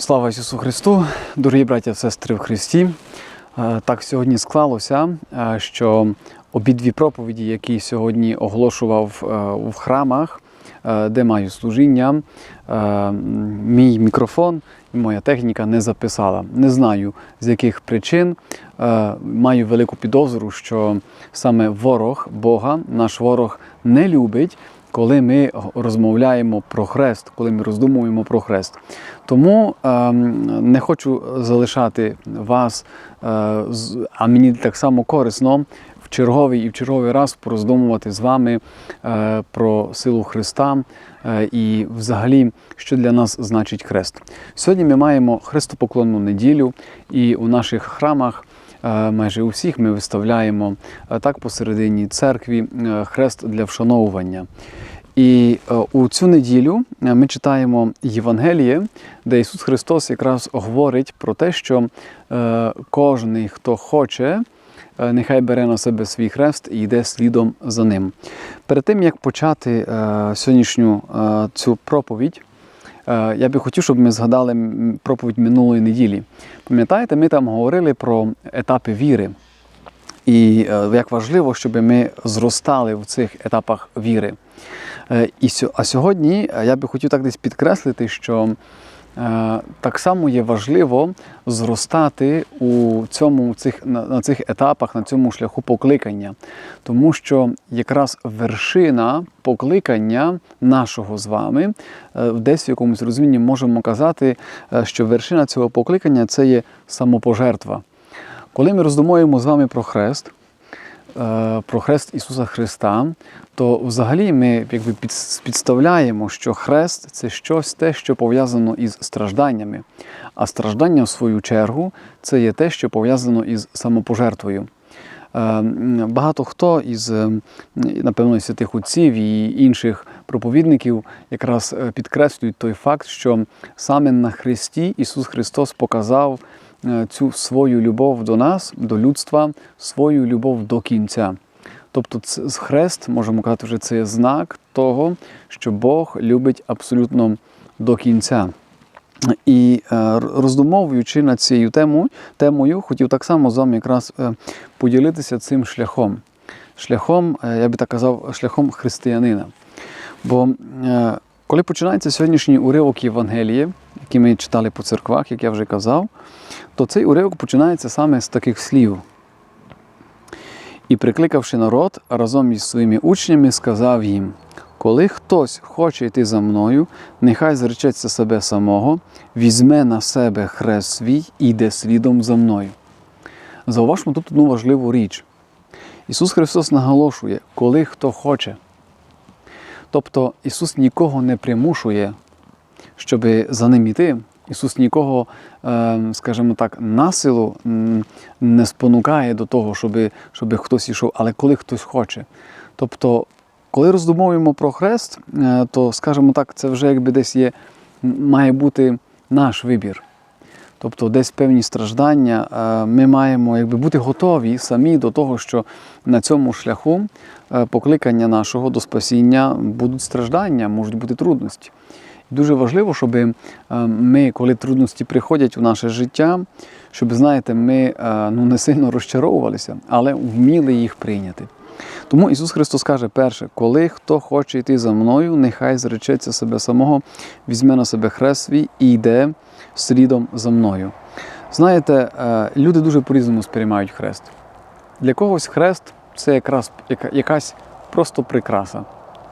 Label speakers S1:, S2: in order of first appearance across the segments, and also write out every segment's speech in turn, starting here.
S1: Слава Ісусу Христу, дорогі браття сестри в Христі. Е, Так сьогодні склалося, е, що обидві проповіді, які сьогодні оголошував е, в храмах, де маю служіння, мій мікрофон і моя техніка не записала. Не знаю з яких причин. Маю велику підозру, що саме ворог Бога, наш ворог не любить. Коли ми розмовляємо про хрест, коли ми роздумуємо про хрест. Тому ем, не хочу залишати вас, е, а мені так само корисно в черговий і в черговий раз пороздумувати з вами е, про силу Христа е, і взагалі, що для нас значить хрест. Сьогодні ми маємо хрестопоклонну неділю, і у наших храмах. Е, Майже у всіх ми виставляємо е, так посередині церкві е, хрест для вшановування. І у цю неділю ми читаємо Євангеліє, де Ісус Христос якраз говорить про те, що кожен, хто хоче, нехай бере на себе свій хрест і йде слідом за ним. Перед тим як почати сьогоднішню цю проповідь, я би хотів, щоб ми згадали проповідь минулої неділі. Пам'ятаєте, ми там говорили про етапи віри. І е, як важливо, щоб ми зростали в цих етапах віри. Е, а сьогодні е, я би хотів так десь підкреслити, що е, так само є важливо зростати у цьому цих на, цих етапах, на цьому шляху покликання, тому що якраз вершина покликання нашого з вами, е, десь в якомусь розумінні можемо казати, е, що вершина цього покликання це є самопожертва. Коли ми роздумуємо з вами про хрест, е, про хрест Ісуса Христа, то взагалі ми якби підставляємо, що хрест це щось те, що пов'язано із стражданнями. А страждання, в свою чергу, це є те, що пов'язано із самопожертвою. Е, Багато хто із, е, напевно, святих отців і інших проповідників якраз е, підкреслюють той факт, що саме на Христі Ісус Христос показав е, цю свою любов до нас, до людства, свою любов до кінця. Тобто, хрест, можемо казати, вже це є знак того, що Бог любить абсолютно до кінця. І е, роздумовуючи над цією темою, темою, хотів так само з вами якраз е, поділитися цим шляхом. Шляхом, е, я би так казав, шляхом християнина. Бо е, коли починається сьогоднішній уривок Євангелії, який ми читали по церквах, як я вже казав, то цей уривок починається саме з таких слів. І прикликавши народ, разом із своїми учнями, сказав їм: коли хтось хоче йти за мною, нехай зречеться себе самого, візьме на себе хрест свій і йде слідом за мною. Зауважмо тут одну важливу річ. Ісус Христос наголошує, коли хто хоче. Тобто Ісус нікого не примушує, щоб за ним йти. Ісус нікого, е, скажімо так, насилу не спонукає до того, щоб, щоб хтось йшов, але коли хтось хоче. Тобто, коли роздумовуємо про хрест, е, то, скажімо так, це вже якби десь є, має бути наш вибір. Тобто десь певні страждання, е, ми маємо якби, бути готові самі до того, що на цьому шляху е, покликання нашого до спасіння будуть страждання, можуть бути трудності. І Дуже важливо, щоб е, ми, коли трудності приходять у наше життя, щоб, знаєте, ми ну, не сильно розчаровувалися, але вміли їх прийняти. Тому Ісус Христос каже, перше, коли хто хоче йти за мною, нехай зречеться себе самого, візьме на себе хрест свій і йде слідом за мною. Знаєте, е, люди дуже по-різному сприймають хрест. Для когось хрест це якраз якась просто прикраса.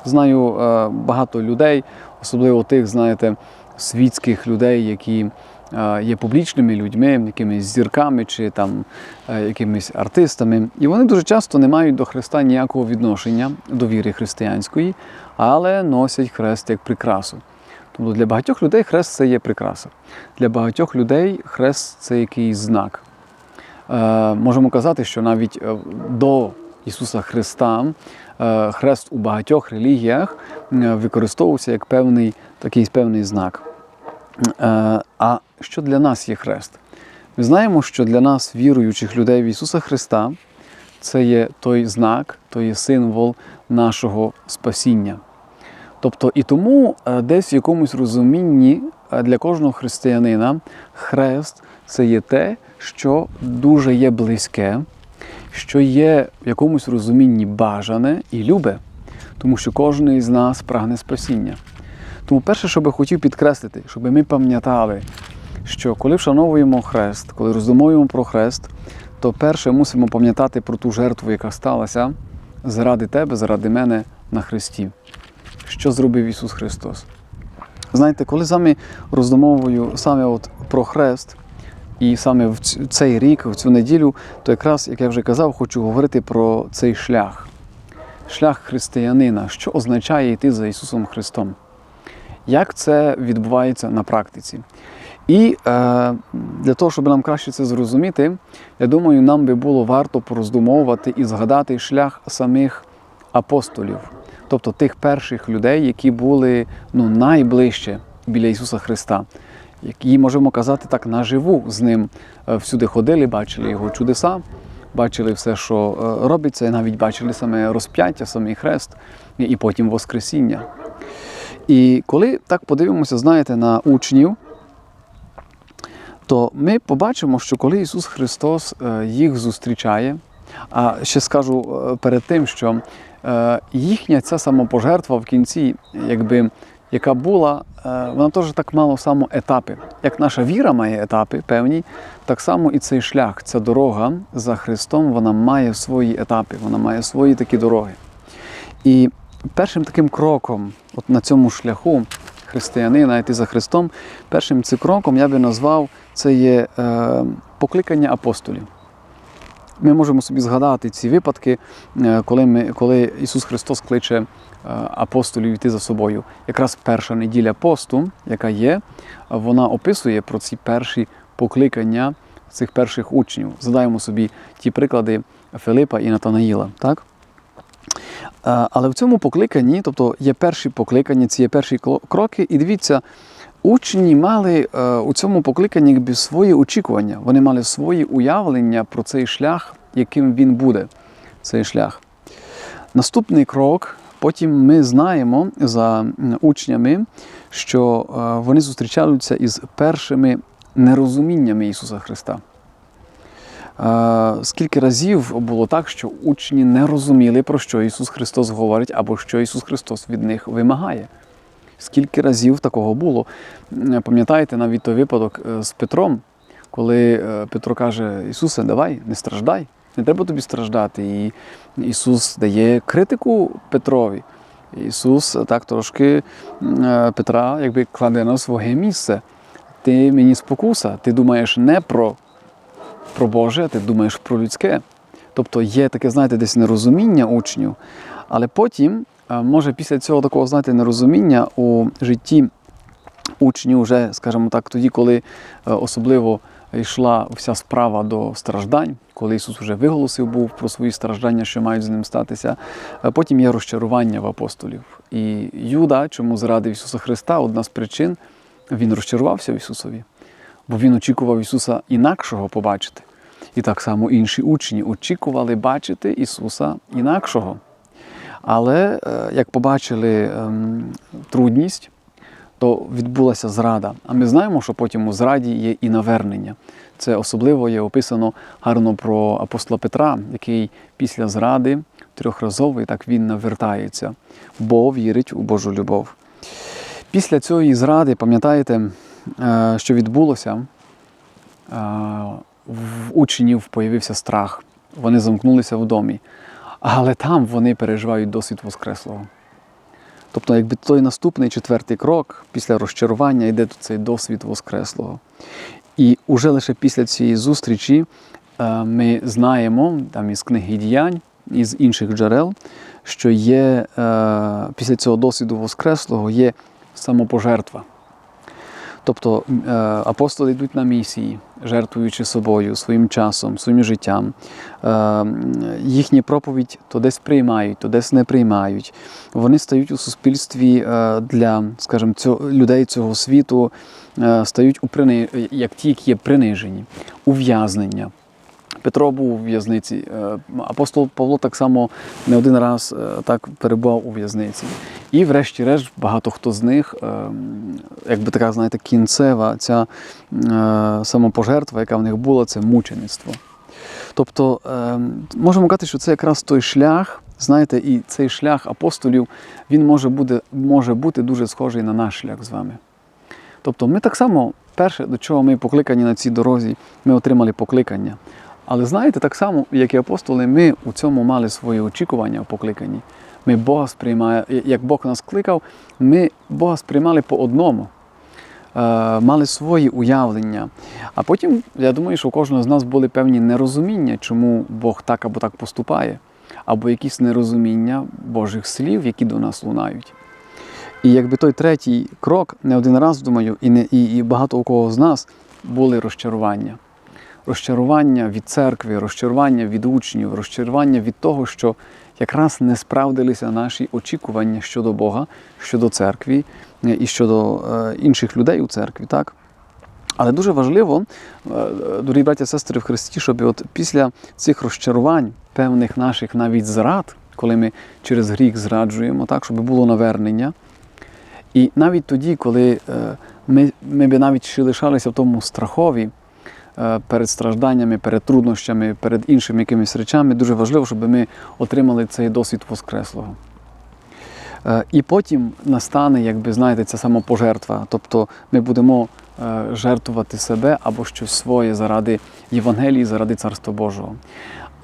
S1: Знаю е, багато людей, особливо тих, знаєте, світських людей, які є публічними людьми, якимись зірками чи там е, якимись артистами. І вони дуже часто не мають до Христа ніякого відношення до віри християнської, але носять хрест як прикрасу. Тобто для багатьох людей хрест це є прикраса. Для багатьох людей хрест це якийсь знак. Е, можемо казати, що навіть е, до Ісуса Христа е, хрест у багатьох релігіях е, використовувався як певний такий певний знак. Е, А що для нас є хрест? Ми знаємо, що для нас, віруючих людей в Ісуса Христа, це є той знак, той є символ нашого спасіння. Тобто і тому е, десь в якомусь розумінні е, для кожного християнина хрест це є те, що дуже є близьке, що є в якомусь розумінні бажане і любе, тому що кожен із нас прагне спасіння. Тому перше, що би хотів підкреслити, щоб ми пам'ятали, що коли вшановуємо хрест, коли роздумуємо про хрест, то перше мусимо пам'ятати про ту жертву, яка сталася заради тебе, заради мене на хресті. Що зробив Ісус Христос? Знаєте, коли саме роздумовую саме от про хрест, і саме в цей рік, в цю неділю, то якраз, як я вже казав, хочу говорити про цей шлях. Шлях християнина, що означає йти за Ісусом Христом. Як це відбувається на практиці? І е, для того, щоб нам краще це зрозуміти, я думаю, нам би було варто пороздумовувати і згадати шлях самих апостолів, тобто тих перших людей, які були ну, найближче біля Ісуса Христа, які, можемо казати так, наживу з ним е, всюди ходили, бачили його чудеса, бачили все, що е, робиться, і навіть бачили саме розп'яття, самий хрест, і- і потім Воскресіння. І коли так подивимося, знаєте, на учнів, то ми побачимо, що коли Ісус Христос е, їх зустрічає, а ще скажу е, перед тим, що е, їхня ця самопожертва в кінці, якби, яка була, вона теж так мало само етапи. Як наша віра має етапи певні, так само і цей шлях, ця дорога за Христом, вона має свої етапи, вона має свої такі дороги. І першим таким кроком от на цьому шляху християнина йти за Христом, першим цим кроком я би назвав це є е, покликання апостолів. Ми можемо собі згадати ці випадки, е, коли, ми, коли Ісус Христос кличе е, апостолів йти за собою. Якраз перша неділя посту, яка є, вона описує про ці перші покликання цих перших учнів. Задаємо собі ті приклади Филипа і Натанаїла. Так? Е, Але в цьому покликанні, тобто є перші покликання, ці є перші кроки, і дивіться, учні мали е, у цьому покликанні якби свої очікування, вони мали свої уявлення про цей шлях, яким він буде, цей шлях. Наступний крок, потім ми знаємо за учнями, що е, вони зустрічаються із першими нерозуміннями Ісуса Христа. Скільки разів було так, що учні не розуміли, про що Ісус Христос говорить, або що Ісус Христос від них вимагає? Скільки разів такого було? Пам'ятаєте навіть той випадок е, з Петром, коли е, Петро каже: Ісусе, давай, не страждай, не треба тобі страждати. І Ісус дає критику Петрові. Ісус так трошки е, Петра якби кладе на своє місце. Ти мені спокуса, ти думаєш не про про Боже, ти думаєш про людське. Тобто є таке, знаєте, десь нерозуміння учнів, але потім, е, може, після цього такого, знаєте, нерозуміння у житті учнів вже, скажімо так, тоді, коли е, особливо йшла вся справа до страждань, коли Ісус вже виголосив був про свої страждання, що мають з ним статися, е, потім є розчарування в апостолів. І Юда, чому зрадив Ісуса Христа, одна з причин, він розчарувався в Ісусові бо він очікував Ісуса інакшого побачити. І так само інші учні очікували бачити Ісуса інакшого. Але е, як побачили ем, трудність, то відбулася зрада. А ми знаємо, що потім у зраді є і навернення. Це особливо є описано гарно про апостола Петра, який після зради трьохразовий так він навертається, бо вірить у Божу любов. Після цієї зради, пам'ятаєте, е, що відбулося? В учнів появився страх. Вони замкнулися в домі. Але там вони переживають досвід Воскреслого. Тобто, якби той наступний четвертий крок після розчарування йде тут цей досвід Воскреслого. І уже лише після цієї зустрічі е, ми знаємо там із книги діянь, із інших джерел, що є е, після цього досвіду Воскреслого є самопожертва. Тобто е, апостоли йдуть на місії, жертвуючи собою, своїм часом, своїм життям. Е, Їхня проповідь то десь приймають, то десь не приймають. Вони стають у суспільстві е, для, скажімо, цього, людей цього світу, стають у прини... як ті, які є принижені, ув'язнення. Петро був у в'язниці. е, Апостол Павло так само не один раз е, так перебував у в'язниці. І, врешті-решт, багато хто з них, е, якби така, знаєте, кінцева ця самопожертва, яка в них була, це мучеництво. Тобто, можемо казати, що це якраз той шлях, знаєте, і цей шлях апостолів, він може бути, може бути дуже схожий на наш шлях з вами. Тобто ми так само, перше, до чого ми покликані на цій дорозі, ми отримали покликання. Але знаєте, так само, як і апостоли, ми у цьому мали свої очікування в покликанні. Ми Бога сприймали, як Бог нас кликав, ми Бога сприймали по одному, е, мали свої уявлення. А потім, я думаю, що у кожного з нас були певні нерозуміння, чому Бог так або так поступає, або якісь нерозуміння Божих слів, які до нас лунають. І якби той третій крок, не один раз думаю, і, не, і, і багато у кого з нас були розчарування. Розчарування від церкви, розчарування від учнів, розчарування від того, що якраз не справдилися наші очікування щодо Бога, щодо церкви е, і щодо е, інших людей у церкві. Так? Але дуже важливо, е, дорогі браті і сестри в Христі, щоб от після цих розчарувань, певних наших навіть зрад, коли ми через гріх зраджуємо, так, щоб було навернення. І навіть тоді, коли ми, ми би навіть ще лишалися в тому страхові перед стражданнями, перед труднощами, перед іншими якимись речами, дуже важливо, щоб ми отримали цей досвід Воскреслого. Е, І потім настане, якби знаєте, ця самопожертва. Тобто ми будемо е, жертвувати себе або щось своє заради Євангелії, заради Царства Божого.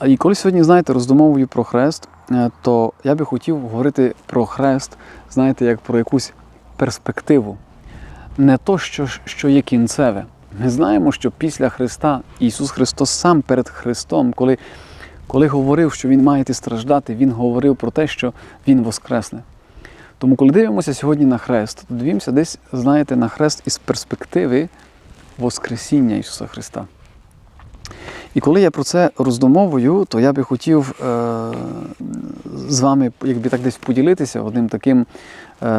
S1: І коли сьогодні, знаєте, роздумовую про хрест, е, то я би хотів говорити про хрест, знаєте, як про якусь перспективу. Не то, що, що є кінцеве. Ми знаємо, що після Христа Ісус Христос сам перед Христом, коли, коли говорив, що Він має страждати, Він говорив про те, що Він воскресне. Тому, коли дивимося сьогодні на хрест, то дивимося десь, знаєте, на хрест із перспективи Воскресіння Ісуса Христа. І коли я про це роздумовую, то я би хотів е, з вами якби так десь поділитися одним таким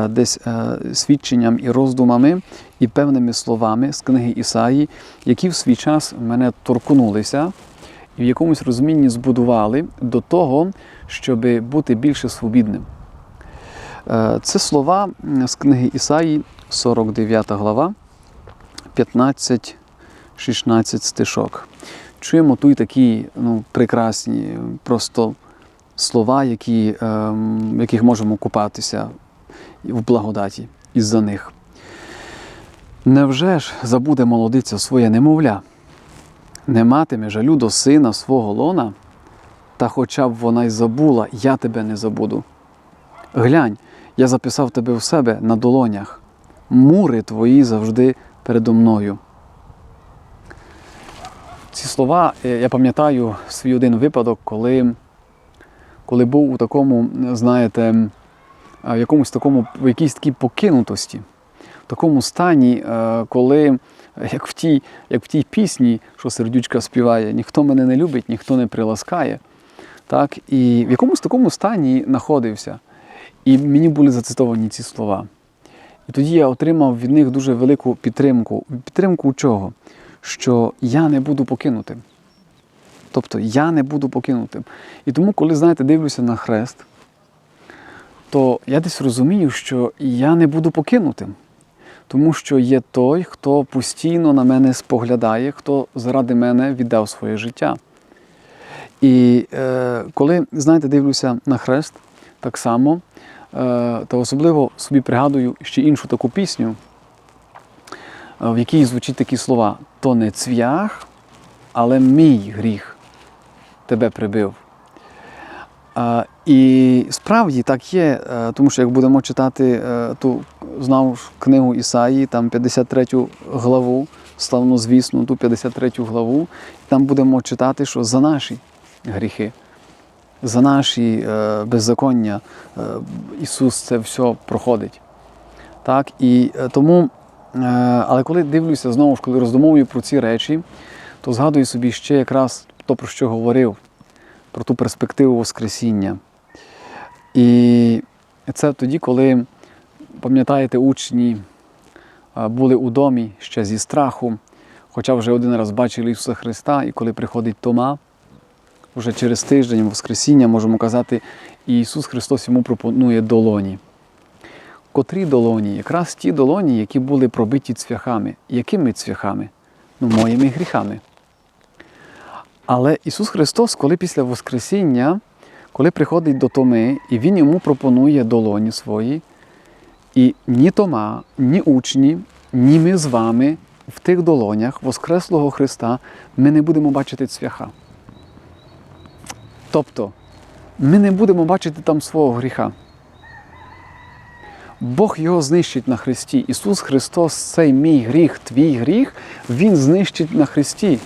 S1: десь е, свідченням і роздумами, і певними словами з книги Ісаї, які в свій час мене торкнулися і в якомусь розумінні збудували до того, щоб бути більше свобідним. Е, Це слова з книги Ісаї, 49 глава, 15-16 стишок. Чуємо тут такі ну, прекрасні просто слова, які, ем, яких можемо купатися в благодаті із-за них. Невже ж забуде молодиця своє немовля, не матиме жалю до сина свого лона, та хоча б вона й забула, я тебе не забуду. Глянь, я записав тебе в себе на долонях, мури твої завжди передо мною. Ці слова е, я пам'ятаю свій один випадок, коли, коли був у такому, знаєте, в якомусь такому, в якійсь такій покинутості, в такому стані, е, коли, як в тій, як в тій пісні, що сердючка співає, ніхто мене не любить, ніхто не приласкає. Так? І в якомусь такому стані знаходився. І мені були зацитовані ці слова. І тоді я отримав від них дуже велику підтримку. Підтримку чого? Що я не буду покинутим. Тобто я не буду покинутим. І тому, коли, знаєте, дивлюся на хрест, то я десь розумію, що я не буду покинутим. Тому що є той, хто постійно на мене споглядає, хто заради мене віддав своє життя. І е, коли, знаєте, дивлюся на хрест, так само, е, та особливо собі пригадую ще іншу таку пісню, е, в якій звучать такі слова: то не цвях, але мій гріх тебе прибив. І справді так є, е, тому що як будемо читати е, ту знову ж книгу Ісаї, там 53 главу, славнозвісну, ту 53 главу, там будемо читати, що за наші гріхи, за наші е, беззаконня Ісус це все проходить. Так? І тому, але коли дивлюся знову ж, коли роздумовую про ці речі, то згадую собі ще якраз то, про що говорив, про ту перспективу Воскресіння. І це тоді, коли, пам'ятаєте, учні були у домі ще зі страху, хоча вже один раз бачили Ісуса Христа, і коли приходить Тома, вже через тиждень Воскресіння можемо казати, і Ісус Христос йому пропонує долоні. Котрі долоні? Якраз ті долоні, які були пробиті цвяхами. Якими цвяхами? Ну, моїми гріхами. Але Ісус Христос, коли після Воскресіння, коли приходить до Томи, і Він йому пропонує долоні свої, і ні Тома, ні учні, ні ми з вами в тих долонях Воскреслого Христа ми не будемо бачити цвяха. Тобто, ми не будемо бачити там свого гріха. Бог його знищить на Христі. Ісус Христос, цей мій гріх, твій гріх, Він знищить на Христі.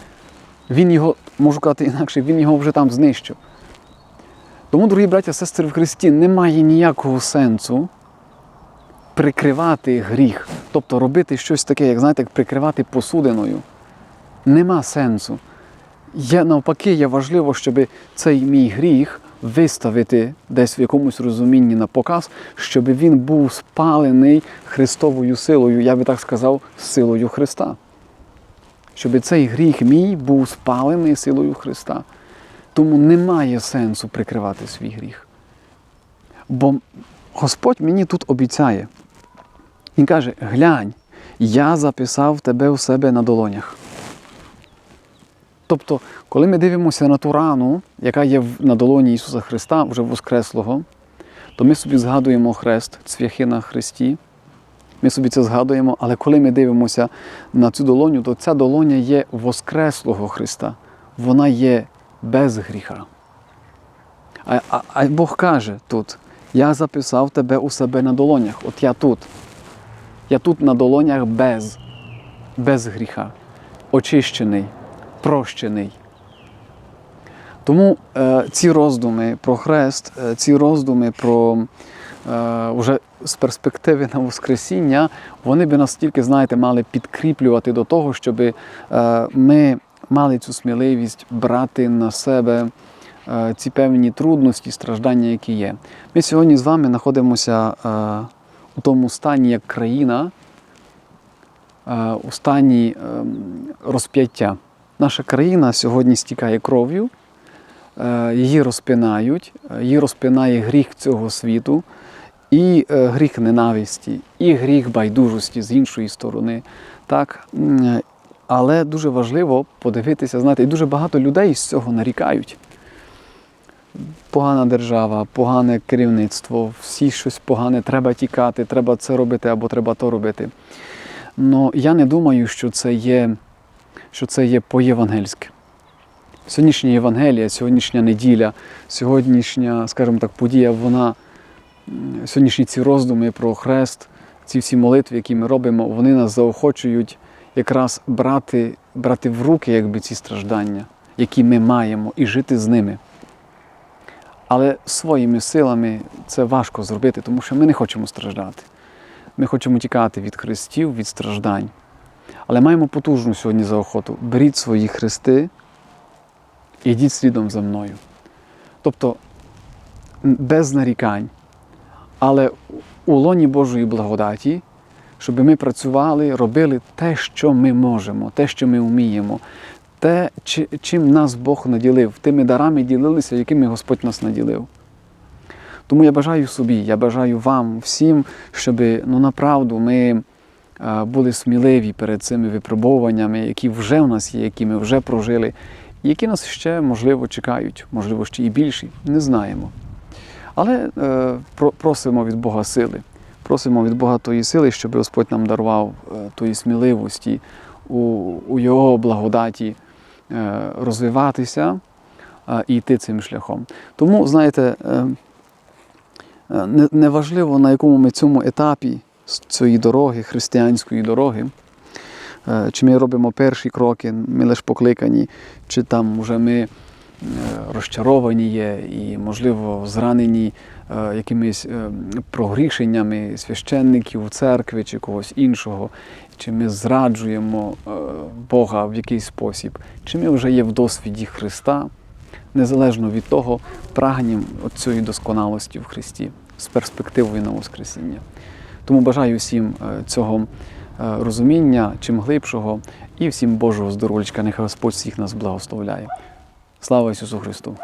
S1: Він його, можу казати інакше, Він його вже там знищив. Тому, дорогі браття, сестри в Христі, немає ніякого сенсу прикривати гріх, тобто робити щось таке, як знаєте, прикривати посудиною. Нема сенсу. Я, навпаки, є важливо, щоб цей мій гріх виставити десь в якомусь розумінні на показ, щоб він був спалений Христовою силою, я би так сказав, силою Христа. Щоб цей гріх мій був спалений силою Христа. Тому немає сенсу прикривати свій гріх. Бо Господь мені тут обіцяє. Він каже: глянь, я записав тебе у себе на долонях. Тобто, коли ми дивимося на ту рану, яка є на долоні Ісуса Христа, вже Воскреслого, то ми собі згадуємо хрест, цвяхи на Христі. Ми собі це згадуємо, але коли ми дивимося на цю долоню, то ця долоня є Воскреслого Христа. Вона є без гріха. А, а, а Бог каже тут: Я записав тебе у себе на долонях. От я тут. Я тут на долонях без, без гріха, очищений, прощений. Тому е, ці роздуми про хрест, е, ці роздуми про вже з перспективи на Воскресіння, вони би нас тільки, знаєте, мали підкріплювати до того, щоб е, ми мали цю сміливість брати на себе е, ці певні трудності, страждання, які є. Ми сьогодні з вами знаходимося е, у тому стані як країна, е, у стані е, розп'яття. Наша країна сьогодні стікає кров'ю, е, її розпинають, е, її розпинає гріх цього світу, і е, гріх ненависті, і гріх байдужості з іншої сторони. Так? Е, Але дуже важливо подивитися, знаєте, і дуже багато людей з цього нарікають. Погана держава, погане керівництво, всі щось погане, треба тікати, треба це робити або треба то робити. Ну я не думаю, що це є, що це є по-євангельськи. Сьогоднішня Євангелія, сьогоднішня неділя, сьогоднішня, скажімо так, подія, вона, сьогоднішні ці роздуми про хрест, ці всі молитви, які ми робимо, вони нас заохочують якраз брати, брати в руки якби, ці страждання, які ми маємо, і жити з ними. Але своїми силами це важко зробити, тому що ми не хочемо страждати. Ми хочемо тікати від хрестів, від страждань. Але маємо потужну сьогодні заохоту. Беріть свої хрести і йдіть слідом за мною. Тобто без нарікань, але у лоні Божої благодаті, щоб ми працювали, робили те, що ми можемо, те, що ми вміємо, те, чим нас Бог наділив, тими дарами ділилися, якими Господь нас наділив. Тому я бажаю собі, я бажаю вам всім, щоб ну, направду ми е, були сміливі перед цими випробовуваннями, які вже в нас є, які ми вже прожили, які нас ще, можливо, чекають, можливо, ще і більші, не знаємо. Але е, просимо від Бога сили, просимо від Бога тої сили, щоб Господь нам дарував е, тої сміливості у, у Його благодаті е, розвиватися е, і йти цим шляхом. Тому, знаєте, е, е, неважливо, на якому ми цьому етапі цієї дороги, християнської дороги, чи ми робимо перші кроки, ми лише покликані, чи там вже ми е, розчаровані є і, можливо, зранені е, якимись е, прогрішеннями священників, церкви чи когось іншого, чи ми зраджуємо е, Бога в якийсь спосіб, чи ми вже є в досвіді Христа, незалежно від того, прагнемо цієї досконалості в Христі з перспективою на Воскресіння. Тому бажаю всім е, цього е, розуміння, чим глибшого, і всім Божого здоров'ячка. Нехай Господь всіх нас благословляє. Слава Ісусу Христу!